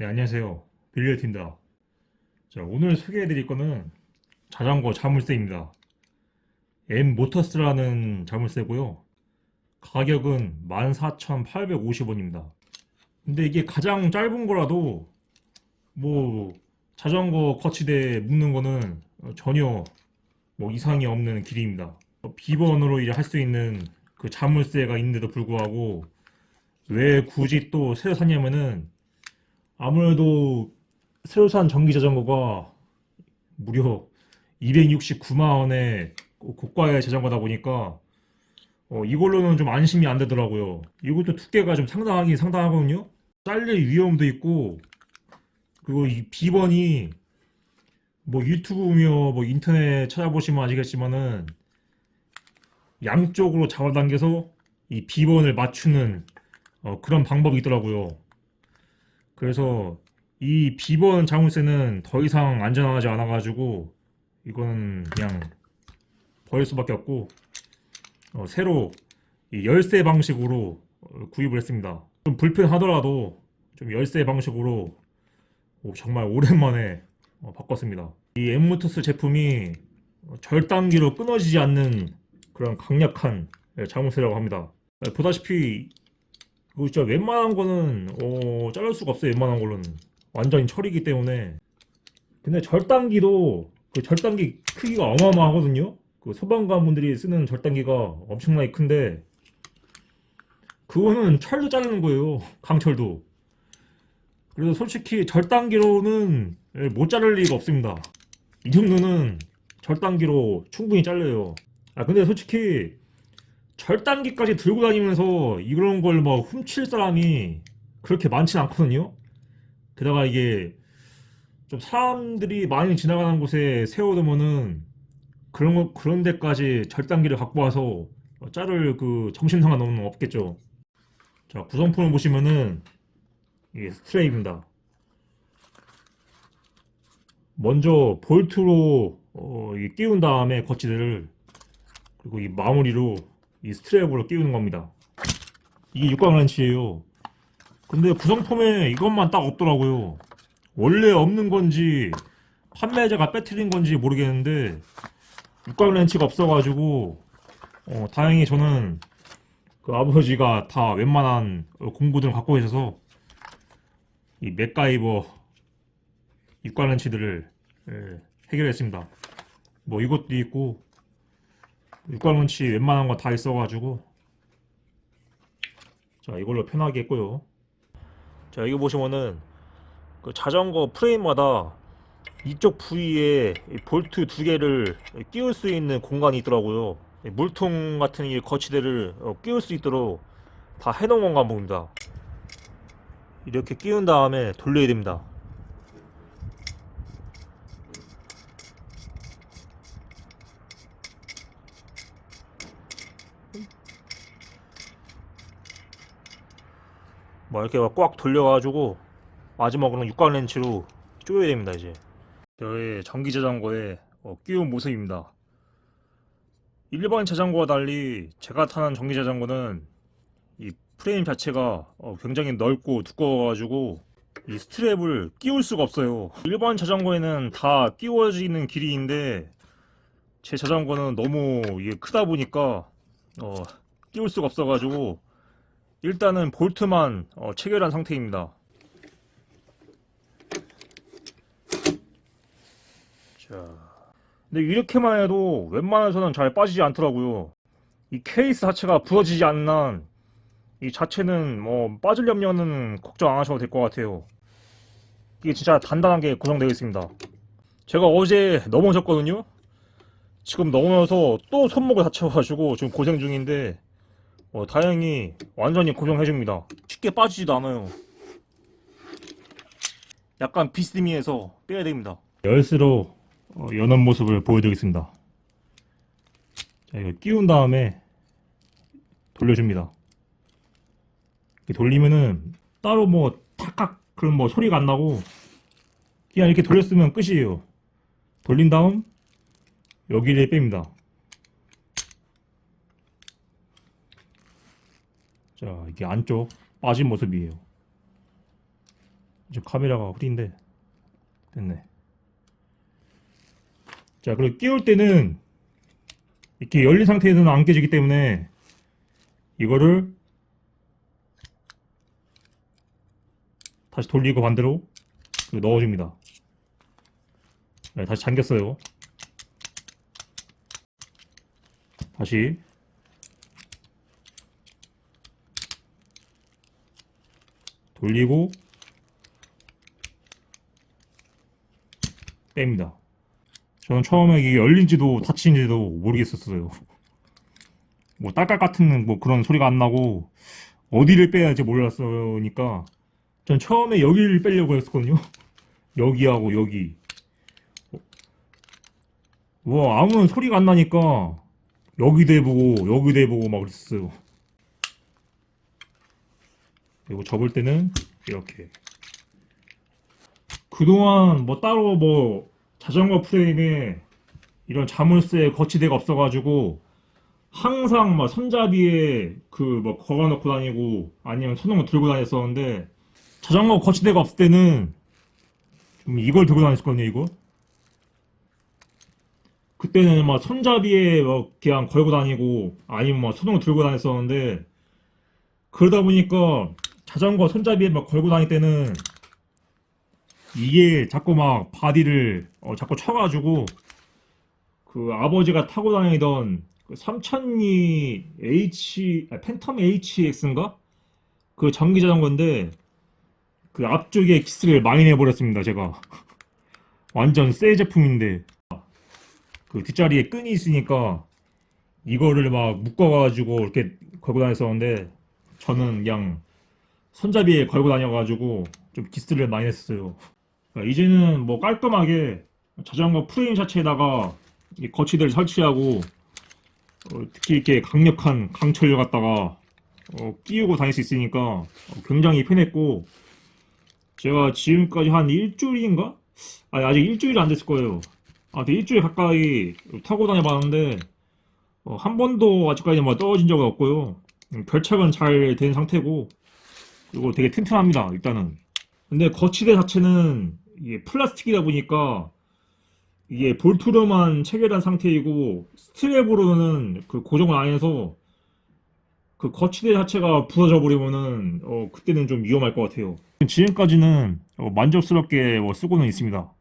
네, 안녕하세요. 빌리어티입니다. 자, 오늘 소개해드릴 거는 자전거 자물쇠입니다. M 모터스라는 자물쇠고요. 가격은 14,850원입니다. 근데 이게 가장 짧은 거라도 뭐 자전거 거치대에 묶는 거는 전혀 뭐 이상이 없는 길이입니다. 비번으로 이제 할 수 있는 그 자물쇠가 있는데도 불구하고 왜 굳이 또 새로 샀냐면은 아무래도 새로 산 전기 자전거가 무려 269만 원의 고가의 자전거다 보니까 어, 이걸로는 좀 안심이 안 되더라고요. 이것도 두께가 좀 상당하긴 상당하거든요. 잘릴 위험도 있고 그리고 이 비번이 뭐 유튜브며 뭐 인터넷 찾아보시면 아시겠지만은 양쪽으로 잡아당겨서 이 비번을 맞추는 어, 그런 방법이 있더라고요. 그래서 이 비번 자물쇠는 더 이상 안전하지 않아가지고 이거는 그냥 버릴 수밖에 없고 어, 새로 이 열쇠 방식으로 어, 구입을 했습니다. 좀 불편하더라도 좀 열쇠 방식으로 오, 정말 오랜만에 어, 바꿨습니다. 이 엠모터스 제품이 어, 절단기로 끊어지지 않는 그런 강력한 예, 자물쇠라고 합니다. 예, 보다시피 이거 진짜 웬만한 거는 어, 자를 수가 없어요. 웬만한 걸로는 완전히 철이기 때문에. 근데 절단기도 그 절단기 크기가 어마어마하거든요. 그 소방관 분들이 쓰는 절단기가 엄청나게 큰데 그거는 철도 자르는 거예요. 강철도. 그래서 솔직히 절단기로는 예, 못 자를 리가 없습니다. 이 정도는 절단기로 충분히 잘려요. 아 근데 솔직히 절단기까지 들고 다니면서 이런 걸 막 훔칠 사람이 그렇게 많진 않거든요. 게다가 이게 좀 사람들이 많이 지나가는 곳에 세워두면은 그런 거 그런 데까지 절단기를 갖고 와서 자를 그 정신 상관없는 없겠죠. 자 구성품을 보시면은 이게 스트레이입니다. 먼저 볼트로 어, 이 끼운 다음에 거치대를 그리고 이 마무리로 이 스트랩으로 끼우는 겁니다. 이게 육각 렌치예요. 근데 구성품에 이것만 딱 없더라고요. 원래 없는 건지 판매자가 빼뜨린 건지 모르겠는데 육각 렌치가 없어가지고 어, 다행히 저는 그 아버지가 다 웬만한 공구들을 갖고 계셔서 이 맥가이버 육각 렌치들을 예, 해결했습니다. 뭐 이것도 있고 육각런치 웬만한 거 다 있어가지고. 자 이걸로 편하게 했고요. 자 여기 보시면은 그 자전거 프레임마다 이쪽 부위에 이 볼트 두 개를 끼울 수 있는 공간이 있더라고요. 이 물통 같은 이 거치대를 어, 끼울 수 있도록 다 해놓은 건가 봅니다. 이렇게 끼운 다음에 돌려야 됩니다 뭐 이렇게 꽉 돌려가지고 마지막으로는 육각 렌치로 쪼여야 됩니다 이제. 저의 전기 자전거의 어, 끼운 모습입니다. 일반 자전거와 달리 제가 타는 전기 자전거는 이 프레임 자체가 어, 굉장히 넓고 두꺼워가지고 이 스트랩을 끼울 수가 없어요. 일반 자전거에는 다 끼워지는 길이인데 제 자전거는 너무 이게 크다 보니까 어, 끼울 수가 없어가지고 일단은 볼트만 어, 체결한 상태입니다. 자, 근데 이렇게만 해도 웬만해서는 잘 빠지지 않더라고요. 이 케이스 자체가 부러지지 않는 한 이 자체는 뭐 빠질 염려는 걱정 안 하셔도 될 것 같아요. 이게 진짜 단단하게 구성되어 있습니다. 제가 어제 넘어졌거든요. 지금 넘어져서 또 손목을 다쳐가지고 지금 고생 중인데 어, 다행히 완전히 고정해줍니다. 쉽게 빠지지도 않아요. 약간 비스듬히해서 빼야 됩니다. 열쇠로 어, 여는 모습을 보여드리겠습니다. 자, 이거 끼운 다음에 돌려줍니다. 이렇게 돌리면은 따로 뭐 탁탁 그런 뭐 소리가 안 나고 그냥 이렇게 돌렸으면 끝이에요. 돌린 다음 여기를 뺍니다. 자, 이게 안쪽 빠진 모습이에요. 지금 카메라가 흐린데 됐네. 자, 그리고 끼울 때는 이렇게 열린 상태에서는 안 깨지기 때문에 이거를 다시 돌리고 반대로 넣어줍니다. 네, 다시 잠겼어요. 다시 돌리고 뺍니다. 저는 처음에 이게 열린지도 닫힌지도 모르겠었어요. 뭐 딸깍 같은 뭐 그런 소리가 안 나고 어디를 빼야 할지 몰랐으니까 전 처음에 여기를 빼려고 했었거든요. 여기하고 여기. 와 아무런 소리가 안 나니까 여기도 해보고 여기도 해보고 막 그랬어요. 그리고 접을 때는 이렇게. 그동안 뭐 따로 뭐 자전거 프레임에 이런 자물쇠 거치대가 없어가지고 항상 막 손잡이에 그 뭐 걸어놓고 다니고 아니면 손으로 들고 다녔었는데 자전거 거치대가 없을 때는 좀 이걸 들고 다녔었거든요 이거 그때는 막 손잡이에 막 그냥 걸고 다니고 아니면 막 손으로 들고 다녔었는데 그러다 보니까 자전거 손잡이에 막 걸고 다닐 때는 이게 자꾸 막 바디를 어, 자꾸 쳐가지고 그 아버지가 타고 다니던 그 삼천리 H 아, 팬텀 HX인가? 그 전기 자전거인데 그 앞쪽에 키스를 많이 내버렸습니다 제가. 완전 새 제품인데. 그 뒷자리에 끈이 있으니까 이거를 막 묶어가지고 이렇게 걸고 다녔었는데 저는 그냥 손잡이에 걸고 다녀가지고 좀 기스를 많이 했어요. 그러니까 이제는 뭐 깔끔하게 자전거 프레임 자체에다가 이 거치대를 설치하고 어, 특히 이렇게 강력한 강철을 갖다가 어, 끼우고 다닐 수 있으니까 어, 굉장히 편했고 제가 지금까지 한 일주일인가? 아니 아직 일주일 안 됐을 거예요. 아, 일주일 가까이 타고 다녀봤는데 어, 한 번도 아직까지 뭐 떨어진 적은 없고요. 음, 결착은 잘 된 상태고 그리고 되게 튼튼합니다. 일단은. 근데 거치대 자체는 이게 플라스틱이다 보니까 이게 볼트로만 체결한 상태이고 스트랩으로는 그 고정을 안 해서 그 거치대 자체가 부서져 버리면은 어 그때는 좀 위험할 것 같아요. 지금까지는 어, 만족스럽게 뭐 쓰고는 있습니다.